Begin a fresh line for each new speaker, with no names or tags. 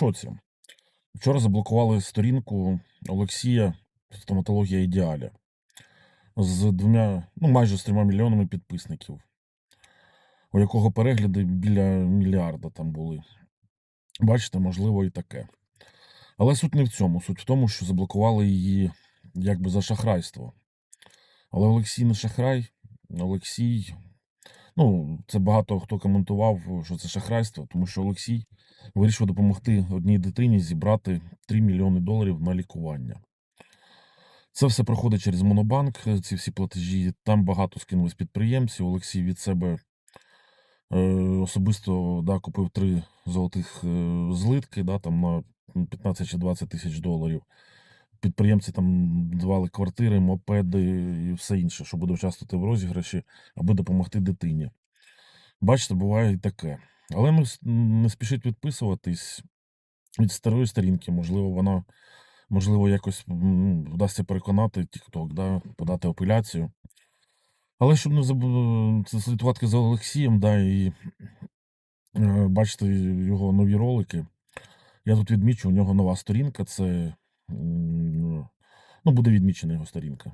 шоці. Вчора заблокували сторінку Олексія стоматологія ідеаля з двома, ну майже з трьома мільйонами підписників, у якого перегляди біля мільярда там були. Бачите, можливо, і таке. Але суть не в цьому. Суть в тому, що заблокували її якби за шахрайство. Але Олексій не шахрай. Олексій. Ну, це багато хто коментував, що це шахрайство, тому що Олексій вирішив допомогти одній дитині зібрати 3 мільйони доларів на лікування. Це все проходить через Монобанк, ці всі платежі. Там багато скинулись підприємців. Олексій від себе е, особисто да, купив три золотих е, злитки, да, там на 15 чи 20 тисяч доларів. Підприємці там давали квартири, мопеди і все інше, що буде участвувати в розіграші, аби допомогти дитині. Бачите, буває і таке. Але ми не спішіть відписуватись від старої сторінки. Можливо, вона можливо якось вдасться переконати TikTok, да, подати апеляцію. Але щоб не забу... слідкувати за Олексієм, да, і е, бачити його нові ролики. Я тут відмічу, у нього нова сторінка. Це ну, буде відмічена його сторінка.